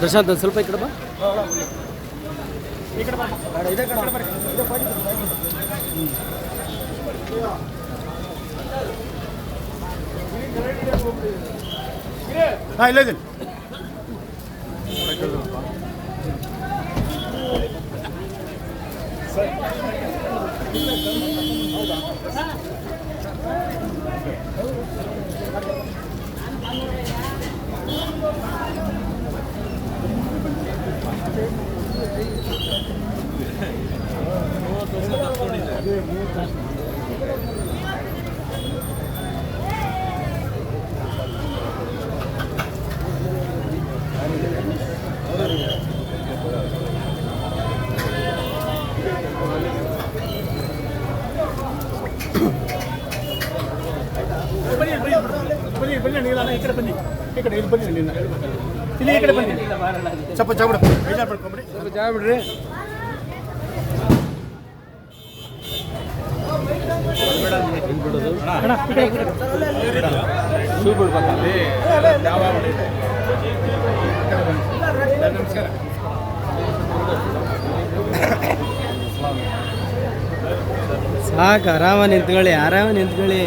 ಪ್ರಶಾಂತ್ ಸ್ವಲ್ಪ ಈ ಕಡೆ ಬಾ. ಹಾಂ ಇಲ್ಲ ಇದ್ದೀನಿ. ಬನ್ನಿ ಬನ್ನಿ ಬನ್ನಿ ನೀಲಣ್ಣ ಈ ಕಡೆ ಬನ್ನಿ. ಈ ಕಡೆ ಇಲ್ಲಿ ಬನ್ನಿ ಇಲ್ಲಿ ಈ ಕಡೆ ಬನ್ನಿ. ಸ್ವಲ್ಪ ಜಾಗ ಬಿಡು ಬೇಜಾರು ಪಡ್ಕೊಂಬಿಡಿ. ಸ್ವಲ್ಪ ಜಾಗ ಬಿಡ್ರಿ. ಶೂ ಬಿಡ್ಬೇಕಲ್ಲಿ ನಮಸ್ಕಾರ ಸಾಕು ಆರಾಮ ನಿಂತ್ಕೊಳ್ಳಿ ಆರಾಮ ನಿಂತ್ಕೊಳ್ಳಿ.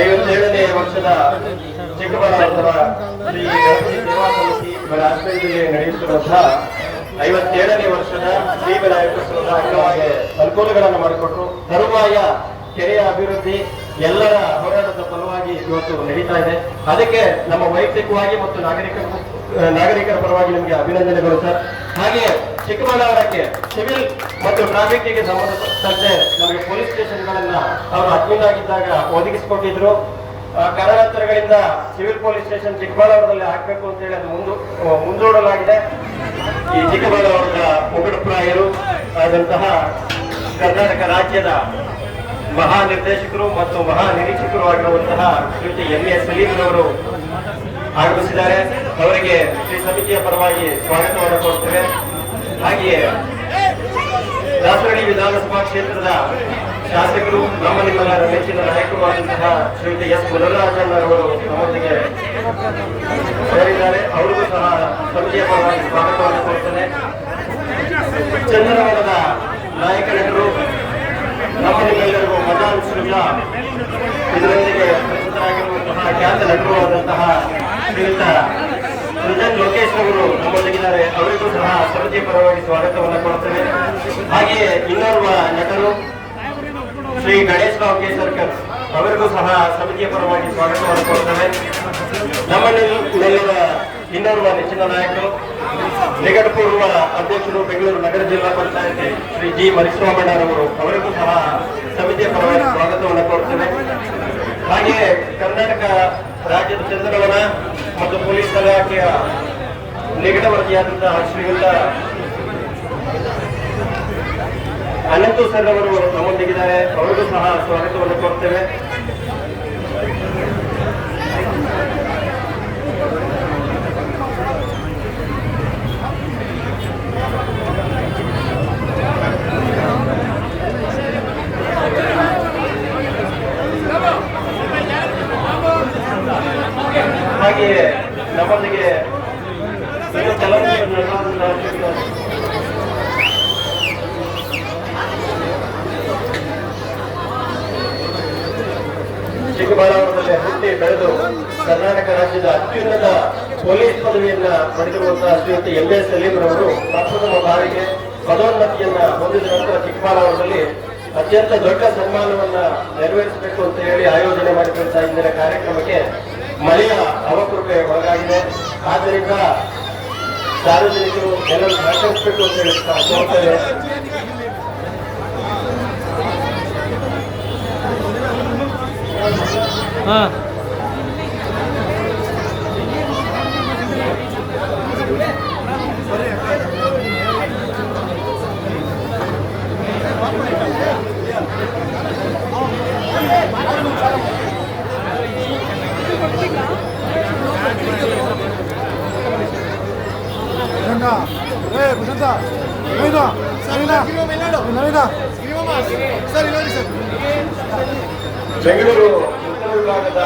ಐವತ್ತೇಳನೇ ವರ್ಷದ ಚಿಕ್ಕಬಳ್ಳಾಪುರ ಶ್ರೀ ಆಶ್ರಯದಲ್ಲಿ ನಡೆಯುತ್ತಿರುವಂತಹ ಐವತ್ತೇಳನೇ ವರ್ಷದ ಶ್ರೀ ವಿನಾಯಕೋತ್ಸವದ ಅಂಗವಾಗಿ ಅನುಕೂಲಗಳನ್ನು ಮಾಡಿಕೊಟ್ರು ತರುವಾಯ ಕೆರೆಯ ಅಭಿವೃದ್ಧಿ ಎಲ್ಲರ ಹೋರಾಟದ ಫಲವಾಗಿ ಇವತ್ತು ನಡೀತಾ ಇದೆ. ಅದಕ್ಕೆ ನಮ್ಮ ವೈಯಕ್ತಿಕವಾಗಿ ಮತ್ತು ನಾಗರಿಕ ನಾಗರಿಕರ ಪರವಾಗಿ ನಿಮಗೆ ಅಭಿನಂದನೆಗಳು ಸರ್. ಹಾಗೆ ಚಿಕ್ಕಬಳ್ಳಾಪುರಕ್ಕೆ ಸಿವಿಲ್ ಮತ್ತು ಟ್ರಾಫಿಕ್ಗೆ ಸಂಬಂಧಪಟ್ಟಂತೆ ನಮಗೆ ಪೊಲೀಸ್ ಸ್ಟೇಷನ್ಗಳನ್ನ ಅವರು ಅಡ್ಮಿಟ್ ಆಗಿದ್ದಾಗ ಒದಗಿಸಿಕೊಟ್ಟಿದ್ರು ಕಾರಣಾಂತರಗಳಿಂದ ಸಿವಿಲ್ ಪೊಲೀಸ್ ಸ್ಟೇಷನ್ ಚಿಕ್ಕಬಳ್ಳಾಪುರದಲ್ಲಿ ಹಾಕಬೇಕು ಅಂತ ಹೇಳಿ ಅದು ಮುಂದು ಮುಂದೂಡಲಾಗಿದೆ. ಈ ಚಿಕ್ಕಬಳ್ಳಾಪುರದ ಪ್ರಾಯರು ಆದಂತಹ ಕರ್ನಾಟಕ ರಾಜ್ಯದ ಮಹಾ ನಿರ್ದೇಶಕರು ಮತ್ತು ಮಹಾ ನಿರೀಕ್ಷಕರು ಆಗಿರುವಂತಹ ಶ್ರೀಯುತ ಎಂ ಎಸ್ ಸಲೀಮ್ರವರು ಆಗಮಿಸಿದ್ದಾರೆ. ಅವರಿಗೆ ಈ ಸಮಿತಿಯ ಪರವಾಗಿ ಸ್ವಾಗತ ಕೋರುತ್ತೇವೆ ಹಾಗೆಯೇ ದಾಸರಳ್ಳಿ ವಿಧಾನಸಭಾ ಕ್ಷೇತ್ರದ ಶಾಸಕರು ನಮ್ಮ ನಿಮ್ಮೆಲ್ಲರ ನೆಚ್ಚಿನ ನಾಯಕರು ಆದಂತಹ ಶ್ರೀಯುತ ಎಸ್. ಮುನರಾಜನ್ ಅವರು ನಮ್ಮೊಂದಿಗೆ ಸೇರಿದ್ದಾರೆ. ಅವರಿಗೂ ಸಹ ಸಂಜೆಯ ಪರವಾಗಿ ಸ್ವಾಗತವನ್ನು ಕೊಡ್ತೇನೆ ಚಂದ್ರವರದ ನಾಯಕ ನಟರು ನಮ್ಮ ನಿಮ್ಮೆಲ್ಲರಿಗೂ ಮಜಾನ್ ಶೃಂಗ ಇದರೊಂದಿಗೆ ಪ್ರಸಿದ್ಧರಾಗಿರುವಂತಹ ಖ್ಯಾತ ನಟರು ಆದಂತಹ ಶ್ರೀಯುತ ಸೃಜನ್ ಲೋಕೇಶ್ ಅವರು ನಮ್ಮೊಂದಿಗಿದ್ದಾರೆ ಅವರಿಗೂ ಸಹ ಸಮಿತಿ ಪರವಾಗಿ ಸ್ವಾಗತವನ್ನು ಕೊಡ್ತೇವೆ. ಹಾಗೆಯೇ ಇನ್ನೋರ್ವ ನಟರು ಶ್ರೀ ಗಣೇಶ್ ರಾವ್ ಕೇಸರ್ಕರ್ ಅವರಿಗೂ ಸಹ ಸಮಿತಿಯ ಪರವಾಗಿ ಸ್ವಾಗತವನ್ನು ಕೊಡ್ತೇವೆ. ನಮ್ಮನ್ನೆಲ್ಲರ ಇನ್ನೋರ್ವ ನೆಚ್ಚಿನ ನಾಯಕರು, ನಿಕಟಪೂರ್ವ ಅಧ್ಯಕ್ಷರು ಬೆಂಗಳೂರು ನಗರ ಜಿಲ್ಲಾ ಪಂಚಾಯತಿ ಶ್ರೀ ಜಿ ಮರಿಸ್ವಾಮಣ್ಣರವರು ಅವರಿಗೂ ಸಹ ಸಮಿತಿಯ ಪರವಾಗಿ ಸ್ವಾಗತವನ್ನು ಕೋರುತ್ತೇವೆ ಹಾಗೆಯೇ ಕರ್ನಾಟಕ ರಾಜ್ಯದ ಚಂದ್ರವನ ಮತ್ತು ಪೊಲೀಸ್ ಇಲಾಖೆಯ ವರದಿಯಾದಂತಹ ಶ್ರೀಯುತ ಅನಂತು ಸರ್ ಅವರು ನಮ್ಮೊಂದಿಗಿದ್ದಾರೆ. ಅವರಿಗೂ ಸಹ ಸ್ವಾಗತವನ್ನು ಕೋರ್ತೇವೆ ಹಾಗೆಯೇ ನಮ್ಮೊಂದಿಗೆ ಇನ್ನು ಕೆಲವು ನಟರಾದಂತಹ ಶ್ರೀಯುತ ಚಿಕ್ಕಬಳ್ಳಾಪುರದಲ್ಲಿ ಹುಟ್ಟಿ ಬೆಳೆದು ಕರ್ನಾಟಕ ರಾಜ್ಯದ ಅತ್ಯುನ್ನತ ಪೊಲೀಸ್ ಪದವಿಯನ್ನ ಪಡೆದಿರುವಂತಹ ಶ್ರೀಯುತ ಎಂ ಎಸ್ ಸಲೀಮ್ರವರು ಪ್ರಪ್ರಥಮ ಬಾರಿಗೆ ಪದೋನ್ನತಿಯನ್ನ ಹೊಂದಿದ ನಂತರ ಚಿಕ್ಕಬಳ್ಳಾಪುರದಲ್ಲಿ ಅತ್ಯಂತ ದೊಡ್ಡ ಸನ್ಮಾನವನ್ನ ನೆರವೇರಿಸಬೇಕು ಅಂತ ಹೇಳಿ ಆಯೋಜನೆ ಮಾಡಿರುವಂತಹ ಇಂದಿನ ಕಾರ್ಯಕ್ರಮಕ್ಕೆ ಮಳೆಯ ಅವಕೃಪೆ ಒಳಗಾಗಿದೆ. ಆದ್ದರಿಂದ ಸಾರ್ವಜನಿಕರು ಎಲ್ಲರೂ ಸಹಕರಿಸಬೇಕು ಅಂತ ಹೇಳಿ ಕೋರ್ತೇವೆ ಹಾಂ ಭುಜಂಗ ಏ ಭುಜಂಗ ನವೀನ ನವೀನ ನವೀನ ಸರ್ ಇಲ್ಲಿ ನೋಡಿ ಸರ್ ಬೆಂಗಳೂರು ವಿಭಾಗದ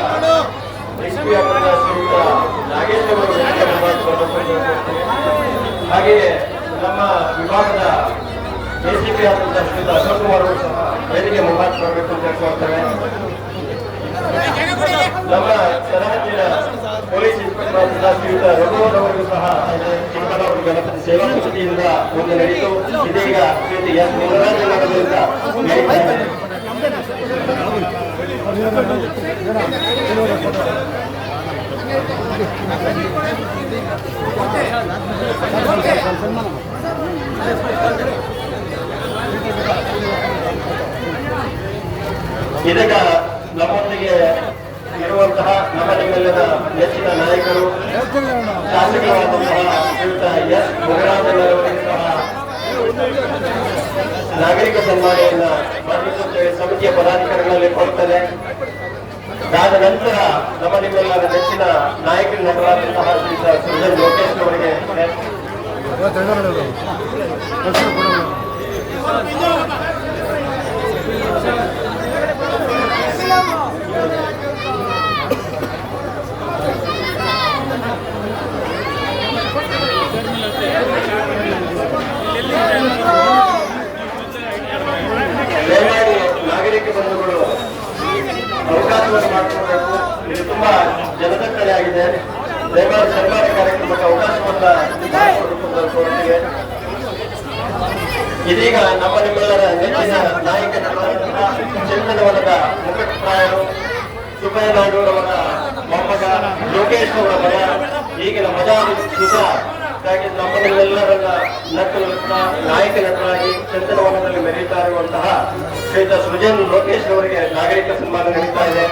ಎಸ್ಪಿ ಅವರ ಶ್ರೀಯುತ ನಾಗೇಶ್ ಅವರು ಹಾಗೆಯೇ ನಮ್ಮ ವಿಭಾಗದ ಎಸಿಪಿ ಆದಂತಹ ಶ್ರೀಯುತ ಅಶೋಕ್ ಕುಮಾರ್ ಅವರು ಸಹ ವೇದಿಕೆ ಮುಂಭಾಗ ಬರಬೇಕು ಅಂತ ಕೇಳ್ಕೊಳ್ತೇವೆ ನಮ್ಮ ಸರಹದ್ದಿನ ಪೊಲೀಸ್ ಇನ್ಸ್ಪೆಕ್ಟರ್ ಶ್ರೀಯುತ ಸಹ ಗಣಪತಿ ಸೇವಾ ಸಮಿತಿಯಿಂದ ಒಂದು ನಡೆಯಿತು ಇದೀಗ ಶ್ರೀಯುತ. ಇದೀಗ ನಮ್ಮೊಂದಿಗೆ ಇರುವಂತಹ ನಮ್ಮ ನಿಮ್ಮೆಲ್ಲರ ನೆಚ್ಚಿನ ನಾಯಕರು, ಶಾಸಕರಾದಂತಹ ಶ್ರೀಯುತ ಎಸ್. ಮುಗರಾಜನವರಂತಹ ನಾಗರಿಕ ಸನ್ಮಾನೆಯನ್ನ ಮಾಡಲಿಕ್ಕೆ ಸಮಿತಿಯ ಪದಾಧಿಕಾರಿಗಳಲ್ಲಿ ಕೊಡ್ತಾರೆ ಅದಾದ ನಂತರ ನಮ್ಮ ನಿಮ್ಮೆಲ್ಲರ ನೆಚ್ಚಿನ ನಾಯಕ ನಟರಾದಂತಹ ಶ್ರೀಯುತ ಸೃಜನ್ ಲೋಕೇಶ್ ಅವರಿಗೆ ನಾಗರಿಕ ಬಂಧುಗಳು ಅವಕಾಶವನ್ನು ಮಾಡಿಕೊಳ್ಬೇಕು ಇದು ತುಂಬಾ ಜನದಟ್ಟಣೆ ಆಗಿದೆ ದಯಮಾಡಿ ಸರ್ಕಾರ ಕಾರ್ಯಕ್ರಮಕ್ಕೆ ಅವಕಾಶವನ್ನ ಮಾಡಿಕೊಡ್ಬೇಕು ಅಂತ ಕೋರ್ತಿಗೆ ಇದೀಗ ನಮ್ಮ ನಿಮ್ಮೆಲ್ಲರ ನೆಚ್ಚಿನ ನಾಯಕರಾದಂತಹ ಚಂದನವನದ ಸುಬ್ಬಯ್ಯ ನಾಯ್ಡುರವರ ಮೊಮ್ಮಗ ಲೋಕೇಶ್ ಅವರ ಮಗ ಈಗಿನ ಮಜಾ ಸುಖ ಹಾಗಾಗಿ ನಮ್ಮ ನಟ ನಟನ ನಾಯಕ ನಟರಾಗಿ ಚಂದನವನದಲ್ಲಿ ಮೆರೀತಾ ಇರುವಂತಹ ಶ್ರೀತ ಸೃಜನ್ ಲೋಕೇಶ್ ಅವರಿಗೆ ನಾಗರಿಕ ಸನ್ಮಾನ ನಡೀತಾ ಇದೆ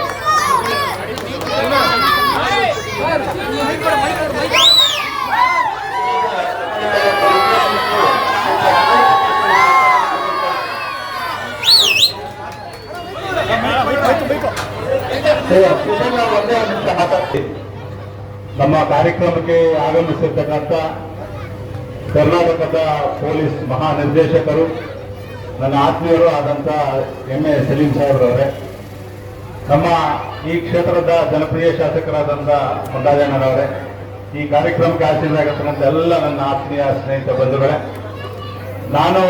ಒಂದೇ ನಿಮಿಷ ನಮ್ಮ ಕಾರ್ಯಕ್ರಮಕ್ಕೆ ಆಗಮಿಸಿರ್ತಕ್ಕಂಥ ಕರ್ನಾಟಕದ ಪೊಲೀಸ್ ಮಹಾನಿರ್ದೇಶಕರು, ನನ್ನ ಆತ್ಮೀಯರು ಆದಂಥ ಎಂ. ಎ. ಸಲೀಂ ಸಾಹೇಬ್ರವರೇ ನಮ್ಮ ಈ ಕ್ಷೇತ್ರದ ಜನಪ್ರಿಯ ಶಾಸಕರಾದಂಥ ಮುದ್ದಾಜಣ್ಣರವರೇ ಈ ಕಾರ್ಯಕ್ರಮಕ್ಕೆ ಆಶೀರ್ವಾಗತಕ್ಕಂಥ ಎಲ್ಲ ನನ್ನ ಆತ್ಮೀಯ ಸ್ನೇಹಿತ ಬಂಧುಗಳೇ, ನಾನು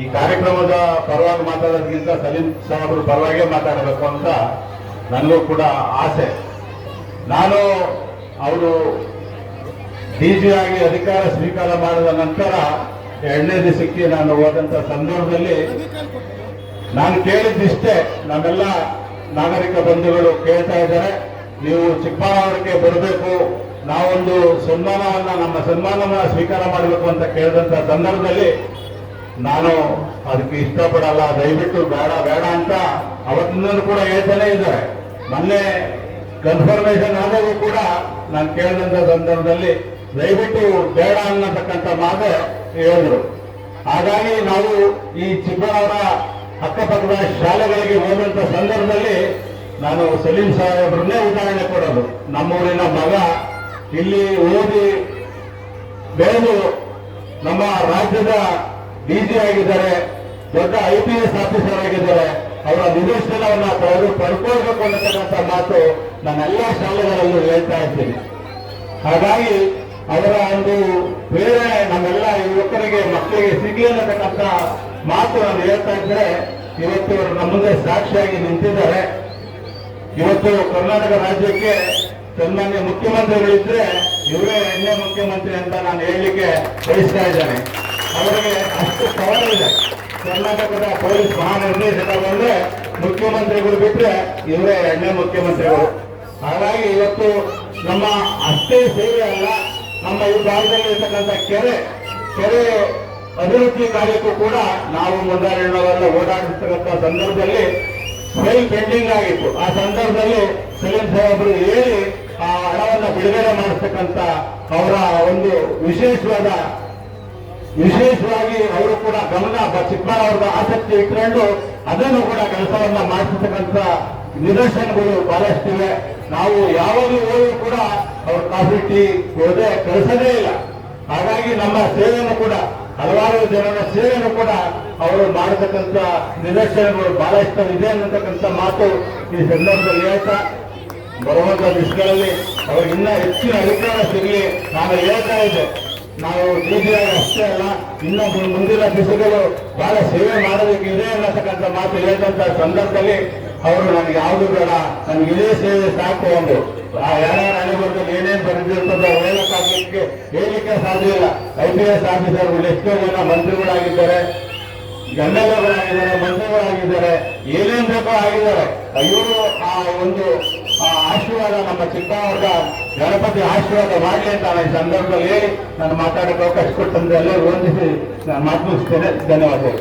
ಈ ಕಾರ್ಯಕ್ರಮದ ಪರವಾಗಿ ಮಾತಾಡೋದಕ್ಕಿಂತ ಸಲೀಂ ಸಾಹೇಬ್ರ ಪರವಾಗೇ ಮಾತಾಡಬೇಕು ಅಂತ ನನಗೂ ಕೂಡ ಆಸೆ. ನಾನು ಅವರು ಡಿ ಜಿ ಆಗಿ ಅಧಿಕಾರ ಸ್ವೀಕಾರ ಮಾಡಿದ ನಂತರ ಎರಡನೇ ದಿವಸಕ್ಕೆ ನಾನು ಹೋದಂತ ಸಂದರ್ಭದಲ್ಲಿ ನಾನು ಕೇಳಿದ್ದಿಷ್ಟೇ ನಮ್ಮೆಲ್ಲ ನಾಗರಿಕ ಬಂಧುಗಳು ಕೇಳ್ತಾ ಇದ್ದಾರೆ, ನೀವು ಚಿಕ್ಕಬಳ್ಳಾಪುರಕ್ಕೆ ಬರಬೇಕು, ನಾವೊಂದು ಸನ್ಮಾನವನ್ನ, ನಮ್ಮ ಸನ್ಮಾನವನ್ನ ಸ್ವೀಕಾರ ಮಾಡಬೇಕು ಅಂತ ಕೇಳಿದಂತ ಸಂದರ್ಭದಲ್ಲಿ ನಾನು ಅದಕ್ಕೆ ಇಷ್ಟಪಡಲ್ಲ, ದಯವಿಟ್ಟು ಬೇಡ ಬೇಡ ಅಂತ ಅವತ್ತಿಂದಲೂ ಕೂಡ ಹೇಳ್ತಾನೆ ಇದ್ದಾರೆ. ಮೊನ್ನೆ ಕನ್ಫರ್ಮೇಶನ್ ಆದಾಗೂ ಕೂಡ ನಾನು ಕೇಳಿದಂತ ಸಂದರ್ಭದಲ್ಲಿ ದಯವಿಟ್ಟು ಬೇಡ ಅನ್ನತಕ್ಕಂಥ ಮಾತೆ ಹೇಳಿದ್ರು. ಹಾಗಾಗಿ ನಾವು ಈ ಚಿಕ್ಕಬಳ್ಳಾಪುರ ಅಕ್ಕಪಕ್ಕದ ಶಾಲೆಗಳಿಗೆ ಹೋದಂತ ಸಂದರ್ಭದಲ್ಲಿ ನಾನು ಸಲೀಂ ಸಾಹೇಬ್ರನ್ನೇ ಉದಾಹರಣೆ ಕೊಡೋದು. ನಮ್ಮೂರಿನ ಮಗ ಇಲ್ಲಿ ಓದಿ ಬೆಳೆದು ನಮ್ಮ ರಾಜ್ಯದ ಡಿಜಿ ಆಗಿದ್ದಾರೆ, ದೊಡ್ಡ ಐ ಪಿ ಎಸ್ ಆಫೀಸರ್ ಆಗಿದ್ದಾರೆ. ಅವರ ನಿದರ್ಶನವನ್ನ ಅವರು ಪಡ್ಕೊಳ್ಬೇಕು ಅನ್ನತಕ್ಕಂಥ ಮಾತು ನಾನೆಲ್ಲ ಶಾಲೆಗಳಲ್ಲೂ ಹೇಳ್ತಾ ಇದ್ದೀನಿ. ಹಾಗಾಗಿ ಅವರ ಒಂದು ಪ್ರೇರಣೆ ನಮ್ಮೆಲ್ಲ ಯುವಕರಿಗೆ, ಮಕ್ಕಳಿಗೆ ಸಿಗಲಿ ಅನ್ನತಕ್ಕಂಥ ಮಾತು ನಾನು ಹೇಳ್ತಾ ಇದ್ರೆ, ಇವತ್ತು ನಮ್ಮ ಮುಂದೆ ಸಾಕ್ಷಿಯಾಗಿ ನಿಂತಿದ್ದಾರೆ. ಇವತ್ತು ಕರ್ನಾಟಕ ರಾಜ್ಯಕ್ಕೆ ಸನ್ಮಾನ್ಯ ಮುಖ್ಯಮಂತ್ರಿಗಳಿದ್ರೆ ಇವರೇ ಎಣ್ಣೆ ಮುಖ್ಯಮಂತ್ರಿ ಅಂತ ನಾನು ಹೇಳಲಿಕ್ಕೆ ಬಯಸ್ತಾ ಇದ್ದೇನೆ. ಅವರಿಗೆ ಅಷ್ಟು ಸವಾಲು ಇದೆ. ಕರ್ನಾಟಕದ ಪೊಲೀಸ್ ಮಹಾನಿರ್ದೇಶಕ ಬಂದ್ರೆ ಮುಖ್ಯಮಂತ್ರಿಗಳು ಬಿಟ್ಟರೆ ಇವರೇ ಎಣ್ಣೆ ಮುಖ್ಯಮಂತ್ರಿಗಳು. ಹಾಗಾಗಿ ಇವತ್ತು ನಮ್ಮ ಅಷ್ಟೇ ಸೇವೆ ಅಲ್ಲ, ನಮ್ಮ ಈ ಭಾಗದಲ್ಲಿ ಇರ್ತಕ್ಕಂಥ ಕೆರೆ ಕೆರೆ ಅಭಿವೃದ್ಧಿ ಕಾರ್ಯಕ್ಕೂ ಕೂಡ ನಾವು ಮುಂದಾರಿನವರೆಲ್ಲ ಓಡಾಡಿಸ್ತಕ್ಕಂಥ ಸಂದರ್ಭದಲ್ಲಿ ಫೈಲ್ ಪೆಂಡಿಂಗ್ ಆಗಿತ್ತು. ಆ ಸಂದರ್ಭದಲ್ಲಿ ಸಲೀಂ ಸಾಹೇಬರು ಹೇಳಿ ಆ ಹಣವನ್ನು ಬಿಡುಗಡೆ ಮಾಡಿಸ್ತಕ್ಕಂಥ ಅವರ ಒಂದು ವಿಶೇಷವಾದ ವಿಶೇಷವಾಗಿ ಅವರು ಕೂಡ ಗಮನ ಅವರ ಆಸಕ್ತಿ ಇಟ್ಕೊಂಡು ಅದನ್ನು ಕೂಡ ಕೆಲಸವನ್ನ ಮಾಡಿಸತಕ್ಕಂತ ನಿದರ್ಶನಗಳು ಬಹಳಷ್ಟಿವೆ ನಾವು ಯಾವಾಗಲೂ ಹೋಗಿ ಕೂಡ ಅವ್ರ ಕಾಫಿ, ಟೀ ಹೋದೆ ಕಳಿಸದೇ ಇಲ್ಲ. ಹಾಗಾಗಿ ನಮ್ಮ ಸೇವೆಯನ್ನು ಕೂಡ, ಹಲವಾರು ಜನರ ಸೇವೆಯನ್ನು ಕೂಡ ಅವರು ಮಾಡತಕ್ಕಂಥ ನಿದರ್ಶನಗಳು ಬಹಳಷ್ಟು ಇದೆ ಅನ್ನತಕ್ಕಂಥ ಮಾತು ಈ ಸಂದರ್ಭದಲ್ಲಿ ಹೇಳ್ತಾ, ಬರುವಂತ ದಿವಸಗಳಲ್ಲಿ ಅವ್ರಿಗೆ ಇನ್ನ ಹೆಚ್ಚಿನ ಅಧಿಕಾರ ಸಿಗಲಿ, ನಾನು ಹೇಳ್ತಾ ಇದ್ದೆ. ನಾವು ಡಿಜಿಯಾಗಿ ಅಷ್ಟೇ ಅಲ್ಲ ಇನ್ನ ಮುಂದಿನ ದಿವಸಗಳು ಬಹಳ ಸೇವೆ ಮಾಡೋದಕ್ಕಿದೆ ಅನ್ನತಕ್ಕಂಥ ಮಾತು ಹೇಳಿದಂತ ಸಂದರ್ಭದಲ್ಲಿ ಅವರು ನನಗೆ ಯಾವುದು ಬೇಡ, ನನಗೆ ಇದೇ ಸೇವೆ ಸಾಕು ಒಂದು ಆ ಯಾರ್ಯಾರ ಅನುಭವದಲ್ಲಿ ಏನೇನು ಬರೆದಿರ್ತದೋ ಹೇಳಕ್ಕಾಗಲಿಕ್ಕೆ ಹೇಳಲಿಕ್ಕೆ ಸಾಧ್ಯ ಇಲ್ಲ. ಐ ಪಿ ಎಸ್ ಆಫೀಸರ್ಗಳು ಎಷ್ಟೋ ಜನ ಮಂತ್ರಿಗಳಾಗಿದ್ದಾರೆ ಗಂಡಗಳಾಗಿದ್ದಾರೆ ಮಂತ್ರಿಗಳಾಗಿದ್ದಾರೆ, ಏನೇನ್ ಬೇಕೋ ಆಗಿದ್ದಾರೆ. ಅಯ್ಯೋ, ಆ ಒಂದು ಆ ಆಶೀರ್ವಾದ ನಮ್ಮ ಚಿಕ್ಕವರ್ಗ ಗಣಪತಿ ಆಶೀರ್ವಾದ ಮಾಡಲಿ ಅಂತ ನಾನು ಈ ಸಂದರ್ಭದಲ್ಲಿ ಹೇಳಿ ನಾನು ಮಾತಾಡಕ್ಕೆ ಅವಕಾಶ ಕೊಟ್ಟಂದ್ರೆ ಎಲ್ಲರೂ ವಂದಿಸಿ ನಾನು ಮಾತು ಮುಗಿಸ್ತೇನೆ ಧನ್ಯವಾದಗಳು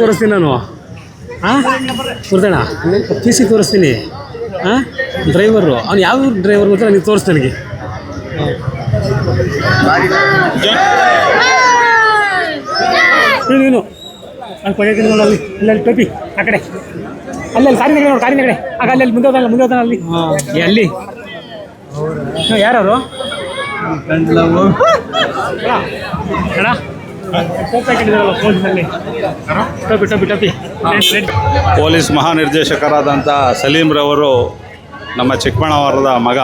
ತೋರಿಸ್ತೀನಿ ನಾನು. ಹಾಂ ಗುರುತಣ್ಣ ಟಿ ಸಿ ತೋರಿಸ್ತೀನಿ. ಹಾಂ ಡ್ರೈವರು. ಅವ್ನು ಯಾವ ಡ್ರೈವರ್ ಗೊತ್ತಾ? ನೀವು ತೋರಿಸ್ತೇನೆ ನನಗೆ. ನೀನು ನೀನು. ನೋಡು ಅಲ್ಲಿ. ಅಲ್ಲಿ ಅಲ್ಲಿ ಟೋಪಿ ಆ ಕಡೆ. ಅಲ್ಲಲ್ಲಿ ಅಲ್ಲಿ ಕಾರಿನ ಕಡೆ ನೋಡಿ ಕಾರಿನ ಕಡೆ. ಆಗ ಅಲ್ಲಿ ಅಲ್ಲಿ ಮುಂದೆ ಹೋದಲ್ಲ ಮುಂದೆ ಹೋದಾನ ಅಲ್ಲಿ. ಅಲ್ಲಿ ಯಾರವರು? ಅಣ್ಣ ರೆಡ್ ಪೊಲೀಸ್ ಮಹಾನಿರ್ದೇಶಕರಾದಂಥ ಸಲೀಮ್ರವರು ನಮ್ಮ ಚಿಕ್ಕಬಣ್ಣವರದ ಮಗ.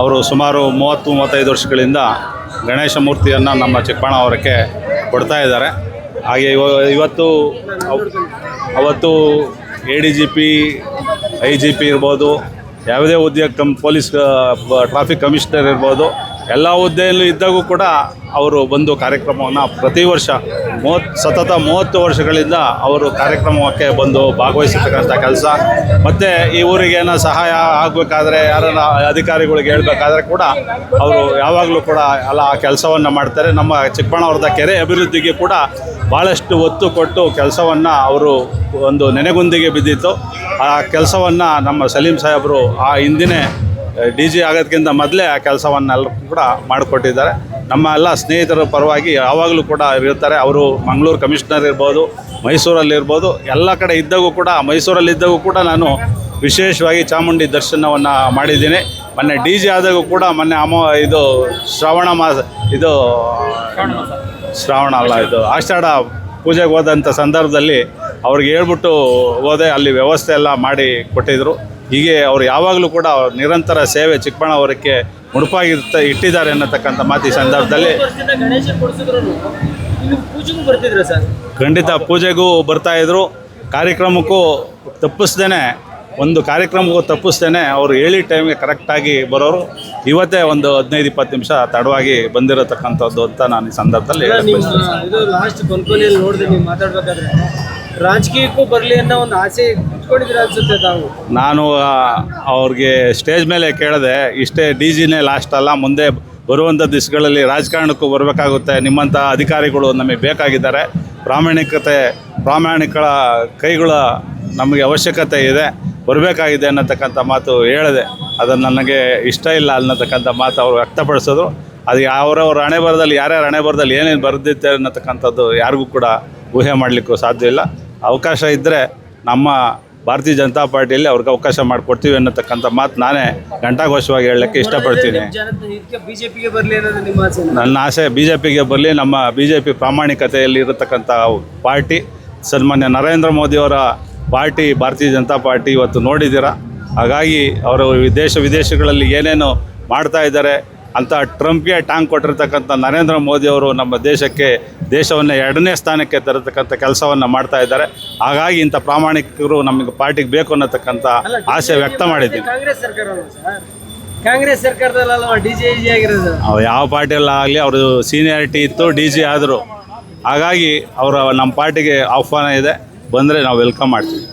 ಅವರು ಸುಮಾರು ಮೂವತ್ತು ಮೂವತ್ತೈದು ವರ್ಷಗಳಿಂದ ಗಣೇಶ ಮೂರ್ತಿಯನ್ನು ನಮ್ಮ ಚಿಕ್ಕಬಣ್ಣವರಕ್ಕೆ ಕೊಡ್ತಾ ಇದ್ದಾರೆ. ಹಾಗೆ ಇವ ಇವತ್ತು ಅವತ್ತು A D G P I G P ಇರ್ಬೋದು, ಯಾವುದೇ ಹುದ್ದೆ ಕಮ್ ಪೊಲೀಸ್ ಟ್ರಾಫಿಕ್ ಕಮಿಷನರ್ ಇರ್ಬೋದು, ಎಲ್ಲ ಹುದ್ದೆಯಲ್ಲೂ ಇದ್ದಾಗೂ ಕೂಡ ಅವರು ಬಂದು ಕಾರ್ಯಕ್ರಮವನ್ನು ಪ್ರತಿ ವರ್ಷ ಮೂವತ್ತು, ಸತತ ಮೂವತ್ತು ವರ್ಷಗಳಿಂದ ಅವರು ಕಾರ್ಯಕ್ರಮಕ್ಕೆ ಬಂದು ಭಾಗವಹಿಸತಕ್ಕಂಥ ಕೆಲಸ. ಮತ್ತು ಈ ಊರಿಗೆ ಏನೋ ಸಹಾಯ ಆಗಬೇಕಾದ್ರೆ ಯಾರನ್ನ ಅಧಿಕಾರಿಗಳಿಗೆ ಹೇಳಬೇಕಾದ್ರೆ ಕೂಡ ಅವರು ಯಾವಾಗಲೂ ಕೂಡ ಎಲ್ಲ ಆ ಕೆಲಸವನ್ನು ಮಾಡ್ತಾರೆ. ನಮ್ಮ ಚಿಕ್ಕಬಳ್ಳಾಪುರದ ಕೆರೆ ಅಭಿವೃದ್ಧಿಗೆ ಕೂಡ ಭಾಳಷ್ಟು ಒತ್ತು ಕೊಟ್ಟು ಕೆಲಸವನ್ನು ಅವರು ಒಂದು ನೆನೆಗುಂದಿಗೆ ಬಿದ್ದಿತ್ತು. ಆ ಕೆಲಸವನ್ನು ನಮ್ಮ ಸಲೀಂ ಸಾಹೇಬರು ಆ ಹಿಂದಿನೇ ಡಿ ಜಿ ಆಗೋದಕ್ಕಿಂತ ಮೊದಲೇ ಆ ಕೆಲಸವನ್ನೆಲ್ಲರೂ ಕೂಡ ಮಾಡಿಕೊಟ್ಟಿದ್ದಾರೆ. ನಮ್ಮ ಎಲ್ಲ ಸ್ನೇಹಿತರ ಪರವಾಗಿ ಯಾವಾಗಲೂ ಕೂಡ ಇರ್ತಾರೆ. ಅವರು ಮಂಗಳೂರು ಕಮಿಷನರ್ ಇರ್ಬೋದು ಮೈಸೂರಲ್ಲಿರ್ಬೋದು ಎಲ್ಲ ಕಡೆ ಇದ್ದಾಗೂ ಕೂಡ ಮೈಸೂರಲ್ಲಿದ್ದಾಗೂ ಕೂಡ ನಾನು ವಿಶೇಷವಾಗಿ ಚಾಮುಂಡಿ ದರ್ಶನವನ್ನು ಮಾಡಿದ್ದೀನಿ. ಮೊನ್ನೆ ಡಿ ಜಿ ಆದಾಗೂ ಕೂಡ ಮೊನ್ನೆ ಅಮೋ ಇದು ಶ್ರಾವಣ ಮಾಸ, ಇದು ಶ್ರಾವಣ ಅಲ್ಲ, ಇದು ಆಷಾಢ ಪೂಜೆಗೆ ಹೋದಂಥ ಸಂದರ್ಭದಲ್ಲಿ ಅವ್ರಿಗೆ ಹೇಳ್ಬಿಟ್ಟು ಹೋದೆ, ಅಲ್ಲಿ ವ್ಯವಸ್ಥೆ ಎಲ್ಲ ಮಾಡಿ ಕೊಟ್ಟಿದ್ದರು ಹೀಗೆ ಅವರು ಯಾವಾಗಲೂ ಕೂಡ ನಿರಂತರ ಸೇವೆ ಚಿಕ್ಕಬಳ್ಳಾಪುರಕ್ಕೆ ಮುಡುಪಾಗಿರ್ತ ಇಟ್ಟಿದ್ದಾರೆ ಅನ್ನತಕ್ಕಂಥ ಮಾತು ಈ ಸಂದರ್ಭದಲ್ಲಿ. ಖಂಡಿತ ಪೂಜೆಗೂ ಬರ್ತಾ ಇದ್ರು ಖಂಡಿತ ಪೂಜೆಗೂ ಬರ್ತಾಯಿದ್ರು ಕಾರ್ಯಕ್ರಮಕ್ಕೂ ತಪ್ಪಿಸ್ದೇನೆ ಒಂದು ಕಾರ್ಯಕ್ರಮಕ್ಕೂ ತಪ್ಪಿಸ್ದೇನೆ ಅವರು ಹೇಳಿ ಟೈಮ್ಗೆ ಕರೆಕ್ಟಾಗಿ ಬರೋರು. ಇವತ್ತೇ ಒಂದು ಹದಿನೈದು ಇಪ್ಪತ್ತು ನಿಮಿಷ ತಡವಾಗಿ ಬಂದಿರತಕ್ಕಂಥದ್ದು ಅಂತ ನಾನು ಈ ಸಂದರ್ಭದಲ್ಲಿ ರಾಜಕೀಯಕ್ಕೂ ಬರಲಿ ಅನ್ನೋ ಒಂದು ಆಸೆ ಇಟ್ಕೊಂಡಿದ್ರೆ ಅನ್ಸುತ್ತೆ ತಾವು? ನಾನು ಅವ್ರಿಗೆ ಸ್ಟೇಜ್ ಮೇಲೆ ಕೇಳಿದೆ, ಇಷ್ಟೇ ಡಿ ಜಿನೇ ಲಾಸ್ಟ್ ಅಲ್ಲ, ಮುಂದೆ ಬರುವಂಥ ದಿವಸಗಳಲ್ಲಿ ರಾಜಕಾರಣಕ್ಕೂ ಬರಬೇಕಾಗುತ್ತೆ ನಿಮ್ಮಂಥ ಅಧಿಕಾರಿಗಳು ನಮಗೆ ಬೇಕಾಗಿದ್ದಾರೆ. ಪ್ರಾಮಾಣಿಕತೆ, ಪ್ರಾಮಾಣಿಕರ ಕೈಗಳ ನಮಗೆ ಅವಶ್ಯಕತೆ ಇದೆ, ಬರಬೇಕಾಗಿದೆ ಅನ್ನತಕ್ಕಂಥ ಮಾತು ಹೇಳಿದೆ. ಅದು ನನಗೆ ಇಷ್ಟ ಇಲ್ಲ ಅನ್ನತಕ್ಕಂಥ ಮಾತು ಅವರು ವ್ಯಕ್ತಪಡಿಸೋದು ಅದು ಅವರವ್ರ ಹಣೆ ಬರದಲ್ಲಿ ಯಾರ್ಯಾರ ಹಣೆ ಬರದಲ್ಲಿ ಏನೇನು ಬರೆದಿತ್ತೆ ಅನ್ನತಕ್ಕಂಥದ್ದು ಯಾರಿಗೂ ಕೂಡ ಊಹೆ ಮಾಡಲಿಕ್ಕೂ ಸಾಧ್ಯ ಇಲ್ಲ. ಅವಕಾಶ ಇದ್ದರೆ ನಮ್ಮ ಭಾರತೀಯ ಜನತಾ ಪಾರ್ಟಿಯಲ್ಲಿ ಅವ್ರಿಗೆ ಅವಕಾಶ ಮಾಡಿಕೊಡ್ತೀವಿ ಅನ್ನತಕ್ಕಂಥ ಮಾತು ನಾನೇ ಘಂಟಾಘೋಷವಾಗಿ ಹೇಳಲಿಕ್ಕೆ ಇಷ್ಟಪಡ್ತೀನಿ. ನನ್ನ ಆಸೆ ಬಿ ಜೆ ಪಿಗೆ ಬರಲಿ ನಮ್ಮ ಬಿ ಜೆ ಪಿ ಪ್ರಾಮಾಣಿಕತೆಯಲ್ಲಿ ಇರತಕ್ಕಂಥ ಪಾರ್ಟಿ. ಸನ್ಮಾನ್ಯ ನರೇಂದ್ರ ಮೋದಿಯವರ ಪಾರ್ಟಿ ಭಾರತೀಯ ಜನತಾ ಪಾರ್ಟಿ ಇವತ್ತು ನೋಡಿದ್ದೀರಾ. ಹಾಗಾಗಿ ಅವರು ದೇಶ ವಿದೇಶಗಳಲ್ಲಿ ಏನೇನು ಮಾಡ್ತಾ ಇದ್ದಾರೆ. ಅಂತ ಟ್ರಂಪ್ಗೆ ಟಾಂಗ್ ಕೊಟ್ಟಿರ್ತಕ್ಕಂಥ ನರೇಂದ್ರ ಮೋದಿಯವರು ನಮ್ಮ ದೇಶಕ್ಕೆ ದೇಶವನ್ನು ಎರಡನೇ ಸ್ಥಾನಕ್ಕೆ ತರತಕ್ಕಂಥ ಕೆಲಸವನ್ನು ಮಾಡ್ತಾ ಇದ್ದಾರೆ. ಹಾಗಾಗಿ ಇಂಥ ಪ್ರಾಮಾಣಿಕರು ನಮಗೆ ಪಾರ್ಟಿಗೆ ಬೇಕು ಅನ್ನತಕ್ಕಂಥ ಆಸೆ ವ್ಯಕ್ತ ಮಾಡಿದ್ದೀನಿ. ಕಾಂಗ್ರೆಸ್ ಸರ್ಕಾರದಲ್ಲ ಯಾವ ಪಾರ್ಟಿಯಲ್ಲಿ ಆಗಲಿ ಅವರು ಸೀನಿಯಾರಿಟಿ ಇತ್ತು ಡಿ ಜಿ ಆದರು. ಹಾಗಾಗಿ ಅವರ ನಮ್ಮ ಪಾರ್ಟಿಗೆ ಆಹ್ವಾನ ಇದೆ. ಬಂದರೆ ನಾವು ವೆಲ್ಕಮ್ ಮಾಡ್ತೀವಿ.